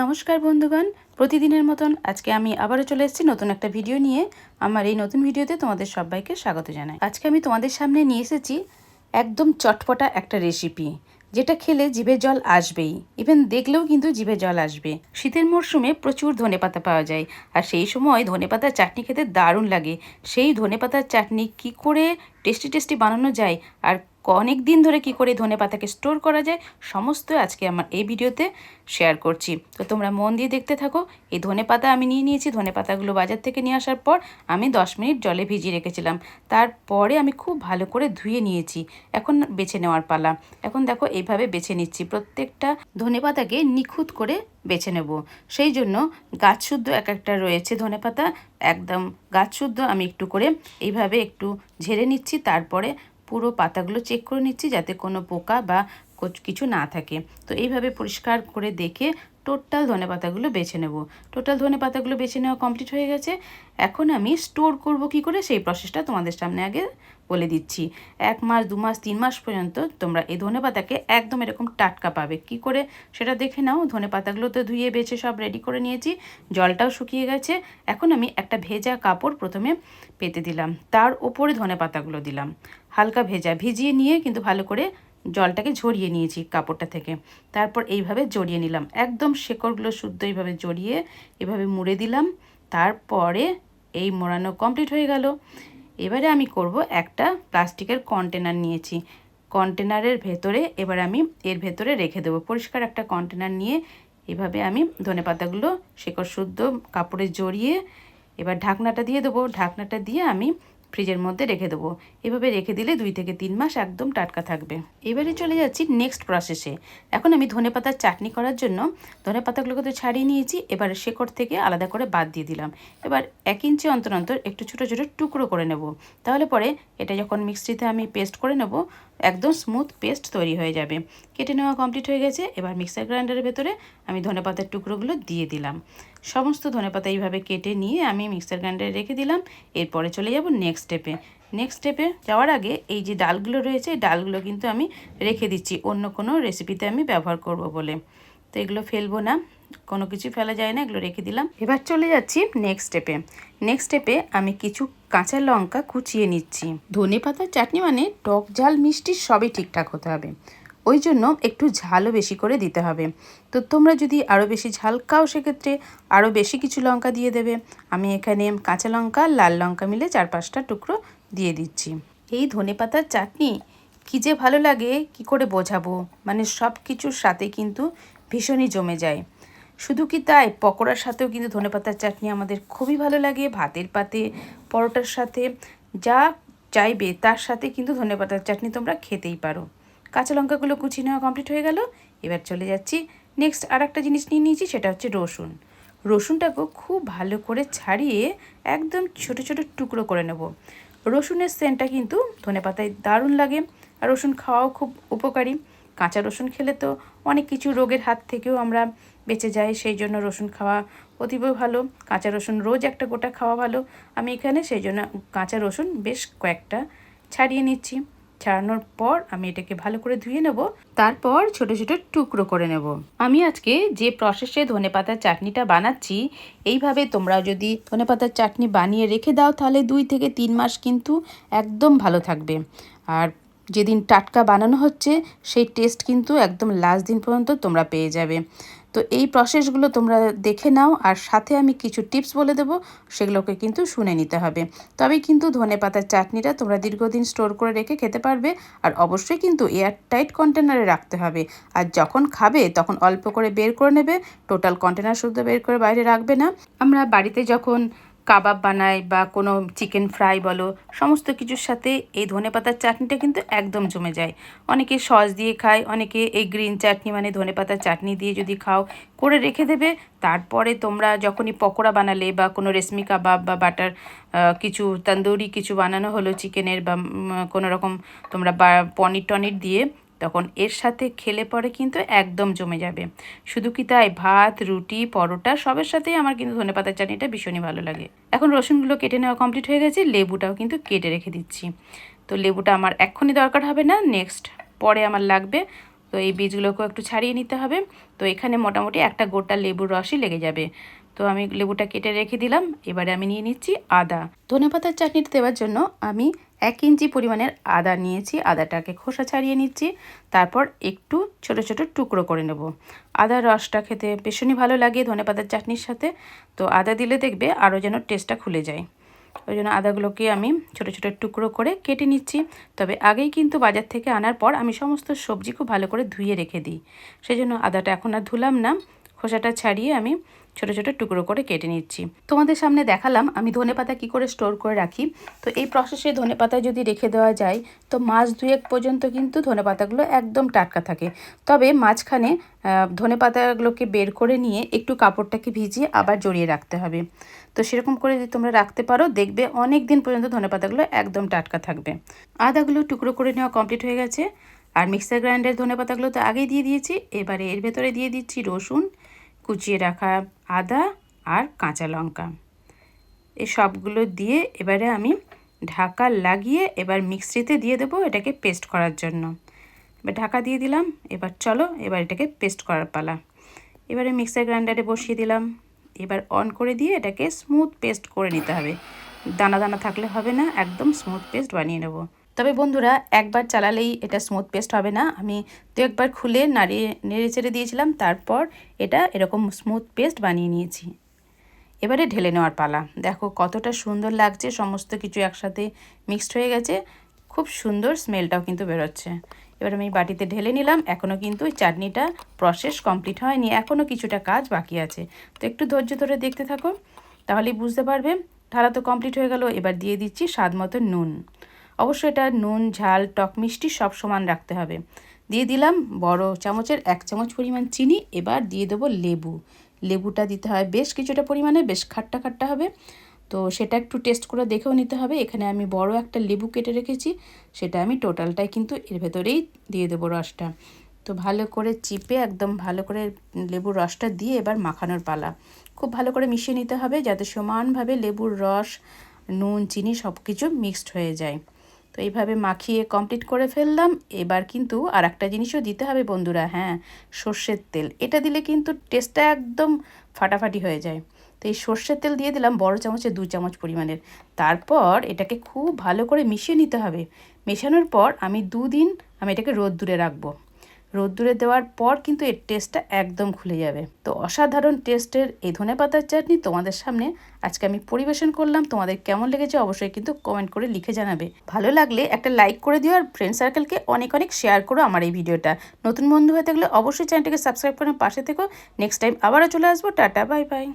নমস্কার বন্ধুগণ, প্রতিদিনের মতন আজকে আমি আবারও চলে এসেছি নতুন একটা ভিডিও নিয়ে। আমার এই নতুন ভিডিওতে তোমাদের সবাইকে স্বাগত জানাই। আজকে আমি তোমাদের সামনে নিয়ে এসেছি একদম চটপটা একটা রেসিপি যেটা খেলে জিভে জল আসবেই। ইভেন দেখলেও কিন্তু জিভে জল আসবে। শীতের মরশুমে প্রচুর ধনেপাতা পাওয়া যায়, আর সেই সময় ধনেপাতার চাটনি খেতে দারুণ লাগে। সেই ধনেপাতার চাটনি কি করে টেস্টি টেস্টি বানানো যায়, আর অনেক দিন ধরে কি করে ধনে পাতাকে স্টোর করা যায়, সমস্ত আজকে আমার এই ভিডিওতে শেয়ার করছি। তো তোমরা মন দিয়ে দেখতে থাকো, এই ধনে পাতা আমি নিয়ে নিয়েছি, ধনে পাতাগুলো বাজার থেকে নিয়ে আসার পর আমি দশ মিনিট জলে ভিজিয়ে রেখেছিলাম। তারপরে আমি খুব ভালো করে ধুয়ে নিয়েছি, এখন বেছে নেওয়ার পালা। এখন দেখো এইভাবে বেছে নিচ্ছি, প্রত্যেকটা ধনে পাতাকে নিখুঁত করে বেছে নেব। সেই জন্য গাছ শুদ্ধ এক একটা রয়েছে ধনে পাতা, একদম গাছ শুদ্ধ আমি একটু করে এইভাবে একটু ঝেড়ে নিচ্ছি, তারপরে পুরো পাতাগুলো চেক করে নিচ্ছি যাতে কোনো পোকা বা কিছু না থাকে। তো এইভাবে পরিষ্কার করে দেখে টোটাল ধনে পাতাগুলো বেছে নেব। টোটাল ধনে পাতাগুলো বেছে নেওয়া কমপ্লিট হয়ে গেছে। এখন আমি স্টোর করব কি করে সেই প্রসেসটা তোমাদের সামনে আগে বলে দিচ্ছি। এক মাস, দু মাস, তিন মাস পর্যন্ত তোমরা এই ধনে পাতাকে একদম এরকম টাটকা পাবে। কি করে? সেটা দেখে নাও। ধনে পাতাগুলো তো ধুয়ে, বেছে, সব রেডি করে নিয়েছি। জলটাও শুকিয়ে গেছে। এখন আমি একটা ভেজা কাপড় প্রথমে পেতে দিলাম। তার ওপরে ধনে পাতাগুলো দিলাম। হালকা ভেজা, ভিজিয়ে নিয়ে কিন্তু ভালো করে জলটাকে ঝরিয়ে নিয়েছি কাপড়টা থেকে। তারপর এইভাবে জড়িয়ে নিলাম। একদম শেকড়গুলো শুদ্ধ এইভাবে জড়িয়ে এভাবে মুড়ে দিলাম। তারপরে এই মোড়ানো কমপ্লিট হয়ে গেল। এবারে আমি করব একটা প্লাস্টিকের কন্টেনার নিয়েছি। কন্টেনারের ভেতরে এবার আমি এর ভেতরে রেখে দেবো। পরিষ্কার একটা কন্টেনার নিয়ে এভাবে আমি ধনে পাতাগুলো শেকড় শুদ্ধ কাপড়ে জড়িয়ে এবার ঢাকনাটা দিয়ে দেবো। ঢাকনাটা দিয়ে আমি ফ্রিজের মধ্যে রেখে দেবো। এভাবে রেখে দিলে দুই থেকে তিন মাস একদম টাটকা থাকবে। এবারে চলে যাচ্ছি নেক্সট প্রসেসে এখন আমি ধনে পাতার চাটনি করার জন্য ধনে পাতাগুলোকে তো ছাড়িয়ে নিয়েছি, এবার শেকড় থেকে আলাদা করে বাদ দিয়ে দিলাম। এবার এক ইঞ্চি অন্তর অন্তর একটু ছোটো ছোটো টুকরো করে নেব। তাহলে পরে এটা যখন মিক্সিতে আমি পেস্ট করে নেব, একদম স্মুথ পেস্ট তৈরি হয়ে যাবে। কেটে নেওয়া কমপ্লিট হয়ে গেছে। এবার মিক্সার গ্রাইন্ডারের ভেতরে আমি ধনে পাতার টুকরোগুলো দিয়ে দিলাম। সমস্ত ধনে পাতা এইভাবে কেটে নিয়ে আমি মিক্সার গ্রাইন্ডারে রেখে দিলাম। এরপরে চলে যাব নেক্সট স্টেপে নেক্সট স্টেপে যাওয়ার আগে এই যে ডালগুলো রয়েছে, এই ডালগুলো কিন্তু আমি রেখে দিচ্ছি। অন্য কোনো রেসিপিতে আমি ব্যবহার করব বলে। তো এগুলো ফেলব না। কোনো কিছু ফেলা যায় না, এগুলো রেখে দিলাম। এবার চলে যাচ্ছি নেক্সট স্টেপে নেক্সট স্টেপে আমি কিছু কাঁচা লঙ্কা কুচিয়ে নিচ্ছি। ধনে পাতার চাটনি মানে টক ঝাল মিষ্টি সবই ঠিকঠাক হতে হবে। ওই জন্য একটু ঝালও বেশি করে দিতে হবে। তো তোমরা যদি আরও বেশি ঝাল খাও, সেক্ষেত্রে আরও বেশি কিছু লঙ্কা দিয়ে দেবে। আমি এখানে কাঁচা লঙ্কা, লাল লঙ্কা মিলে চার পাঁচটা টুকরো দিয়ে দিচ্ছি। এই ধনে পাতার চাটনি কী যে ভালো লাগে, কি করে বোঝাবো? মানে সব কিছুর সাথে কিন্তু ভীষণই জমে যায়। শুধু কি তাই? পকোড়ার সাথেও কিন্তু ধনেপাতার চাটনি আমাদের খুবই ভালো লাগে। ভাতের পাতে, পরোটার সাথে, যা চাইবে তার সাথে কিন্তু ধনেপাতার চাটনি তোমরা খেতেই পারো। কাঁচা লঙ্কাগুলো কুচি নেওয়া কমপ্লিট হয়ে গেল। এবার চলে যাচ্ছি নেক্সট আর একটা জিনিস নিয়ে নিয়েছি, সেটা হচ্ছে রসুন। রসুনটাকেও খুব ভালো করে ছাড়িয়ে একদম ছোট ছোট টুকরো করে নেব। রসুনের সেন্টটা কিন্তু ধনে পাতায় দারুণ লাগে আর রসুন খাওয়াও খুব উপকারী। কাঁচা রসুন খেলে তো অনেক কিছু রোগের হাত থেকেও আমরা বেঁচে যাই, সেই জন্য রসুন খাওয়া অতীব ভালো। কাঁচা রসুন রোজ একটা গোটা খাওয়া ভালো। আমি এখানে সেই জন্য কাঁচা রসুন বেশ কয়েকটা ছাড়িয়ে নিচ্ছি। ছাড়ানোর পর আমি এটাকে ভালো করে ধুয়ে নেব। তারপর ছোট ছোট টুকরো করে নেব। আমি আজকে যে প্রসেসে ধনে পাতার চাটনিটা বানাচ্ছি, এইভাবে তোমরা যদি ধনে পাতার চাটনি বানিয়ে রেখে দাও, তাহলে দুই থেকে তিন মাস কিন্তু একদম ভালো থাকবে। আর যেদিন টাটকা বানানো হচ্ছে, সেই টেস্ট কিন্তু একদম লাস্ট দিন পর্যন্ত তোমরা পেয়ে যাবে। তো এই প্রসেসগুলো তোমরা দেখে নাও, আর সাথে আমি কিছু টিপস বলে দেব, সেগুলোকে কিন্তু শুনে নিতে হবে। তবে কিন্তু ধনে পাতার চাটনিটা তোমরা দীর্ঘদিন স্টোর করে রেখে খেতে পারবে, আর অবশ্যই কিন্তু এয়ার টাইট কন্টেনারে রাখতে হবে। আর যখন খাবে, তখন অল্প করে বের করে নেবে টোটাল কন্টেনার শুদ্ধ বের করে বাইরে রাখবে না। আমরা বাড়িতে যখন কাবাব বানাই বা কোনো চিকেন ফ্রাই বলো, সমস্ত কিছুর সাথে এই ধনে পাতার চাটনিটা কিন্তু একদম জমে যায়। অনেকে সস দিয়ে খায়, অনেকে এই গ্রিন চাটনি মানে ধনে পাতার চাটনি দিয়ে যদি খাও, করে রেখে দেবে। তারপরে তোমরা যখনই পকোড়া বানালে বা কোনো রেশমি কাবাব বা বাটার কিছু তন্দুরি কিছু বানানো হলো চিকেনের বা কোনো রকম তোমরা পনির টনির দিয়ে তখন এর সাথে খেলে পরে কিন্তু একদম জমে যাবে। শুধু কি তাই? ভাত, রুটি, পরোটা, সবের সাথেই আমার কিন্তু ধনে পাতার চাটনিটা ভীষণই ভালো লাগে। এখন রসুনগুলো কেটে নেওয়া কমপ্লিট হয়ে গেছে, লেবুটাও কিন্তু কেটে রেখে দিচ্ছি। তো লেবুটা আমার এক্ষুনি দরকার হবে না নেক্সট পরে আমার লাগবে। তো এই বীজগুলোকেও একটু ছাড়িয়ে নিতে হবে। তো এখানে মোটামুটি একটা গোটা লেবুর রসই লেগে যাবে। তো আমি লেবুটা কেটে রেখে দিলাম। এবারে আমি নিয়ে নিচ্ছি আদা। ধনে পাতার চাটনিটা দেওয়ার জন্য আমি এক ইঞ্চি পরিমাণের আদা নিয়েছি। আদাটাকে খোসা ছাড়িয়ে নিচ্ছি। তারপর একটু ছোট ছোট টুকরো করে নেব। আদার রসটা খেতে ভীষণই ভালো লাগে ধনে পাতার চাটনির সাথে। তো আদা দিলে দেখবে আরও যেন টেস্টটা খুলে যায়। ওই জন্য আদাগুলোকে আমি ছোটো ছোটো টুকরো করে কেটে নিচ্ছি। তবে আগেই কিন্তু বাজার থেকে আনার পর আমি সমস্ত সবজি খুব ভালো করে ধুয়ে রেখে দিই। সেই জন্য আদাটা এখন আর ধুলাম না। খোসাটা ছাড়িয়ে আমি ছোট ছোট টুকরো করে কেটে নিচ্ছি। তোমাদের সামনে দেখালাম আমি ধনে পাতা কী করে স্টোর করে রাখি। তো এই প্রসেসে ধনে পাতা যদি রেখে দেওয়া যায়, তো মাছ দুয়েক পর্যন্ত কিন্তু ধনে পাতাগুলো একদম টাটকা থাকে। তবে মাঝখানে ধনে পাতাগুলোকে বের করে নিয়ে একটু কাপড়টাকে ভিজিয়ে আবার জড়িয়ে রাখতে হবে। তো সেরকম করে যদি তোমরা রাখতে পারো, দেখবে অনেক দিন পর্যন্ত ধনে পাতাগুলো একদম টাটকা থাকবে। আদাগুলো টুকরো করে নেওয়া কমপ্লিট হয়ে গেছে। আর মিক্সার গ্রাইন্ডার ধনে পাতাগুলো তো আগেই দিয়ে দিয়েছি। এবারে এর ভেতরে দিয়ে দিচ্ছি রসুন। কুচিয়ে রাখা আদা আর কাঁচা লঙ্কা। এই সবগুলো দিয়ে এবারে আমি ঢাকা লাগিয়ে এবার মিক্সিতে দিয়ে দেবো এটাকে পেস্ট করার জন্য। এবার ঢাকা দিয়ে দিলাম, এবার চলো এবার এটাকে পেস্ট করার পালা। এবারে মিক্সার গ্রাইন্ডারে বসিয়ে দিলাম। এবার অন করে দিয়ে এটাকে স্মুথ পেস্ট করে নিতে হবে। দানা দানা থাকলে হবে না, একদম স্মুথ পেস্ট বানিয়ে নেব। তবে বন্ধুরা, একবার চালালেই এটা স্মুথ পেস্ট হবে না। আমি তো একবার খুলে নাড়িয়ে, নেড়ে চেড়ে দিয়েছিলাম, তারপর এটা এরকম স্মুথ পেস্ট বানিয়ে নিয়েছি। এবারে ঢেলে নেওয়ার পালা। দেখো কতটা সুন্দর লাগছে, সমস্ত কিছু একসাথে মিক্সড হয়ে গেছে। খুব সুন্দর স্মেলটাও কিন্তু বেরোচ্ছে। এবার আমি বাটিতে ঢেলে নিলাম এখনও কিন্তু ওই চাটনিটা প্রসেস কমপ্লিট হয়নি এখনও কিছুটা কাজ বাকি আছে। তো একটু ধৈর্য ধরে দেখতে থাকো, তাহলেই বুঝতে পারবে। ঢালা তো কমপ্লিট হয়ে গেল, এবার দিয়ে দিচ্ছি স্বাদ মতো নুন। অবশ্যই এটা নুন, ঝাল, টক মিষ্টি সব সমান রাখতে হবে। দিয়ে দিলাম বড় চামচের এক চামচ পরিমাণ চিনি, এবার দিয়ে দেবো লেবু। লেবুটা দিতে হয় বেশ কিছুটা পরিমাণে, বেশ খাট্টা খাট্টা হবে। তো সেটা একটু টেস্ট করে দেখেও নিতে হবে। এখানে আমি বড় একটা লেবু কেটে রেখেছি, সেটা আমি টোটালটাই কিন্তু এর ভেতরেই দিয়ে দেবো রসটা। তো ভালো করে চিপে, একদম ভালো করে লেবুর রসটা দিয়ে এবার মাখানোর পালা। খুব ভালো করে মিশিয়ে নিতে হবে যাতে সমানভাবে লেবুর রস, নুন, চিনি সব কিছু মিক্সড হয়ে যায়। তো এইভাবে মাখিয়ে কমপ্লিট করে ফেললাম। এবার কিন্তু আর একটা জিনিসও দিতে হবে বন্ধুরা হ্যাঁ সর্ষের তেল। এটা দিলে কিন্তু টেস্টটা একদম ফাটাফাটি হয়ে যায়। তো এই সর্ষের তেল দিয়ে দিলাম বড় চামচে দু চামচ পরিমাণের। তারপর এটাকে খুব ভালো করে মিশিয়ে নিতে হবে। মেশানোর পর আমি দুদিন আমি এটাকে রোদ দূরে রাখব। রোদ্দুরে দেওয়ার পর কিন্তু এর টেস্টটা একদম খুলে যাবে। তো অসাধারণ টেস্টের এই ধনে পাতার চাটনি তোমাদের সামনে আজকে আমি পরিবেশন করলাম। তোমাদের কেমন লেগেছে অবশ্যই কিন্তু কমেন্ট করে লিখে জানাবে। ভালো লাগলে একটা লাইক করে দিও আর ফ্রেন্ড সার্কেলকে অনেক অনেক শেয়ার করো আমার এই ভিডিওটা নতুন বন্ধু হয়ে থাকলে অবশ্যই চ্যানেলটিকে সাবস্ক্রাইব করে পাশে থেকো। নেক্সট টাইম আবারও চলে আসব। Tata bye bye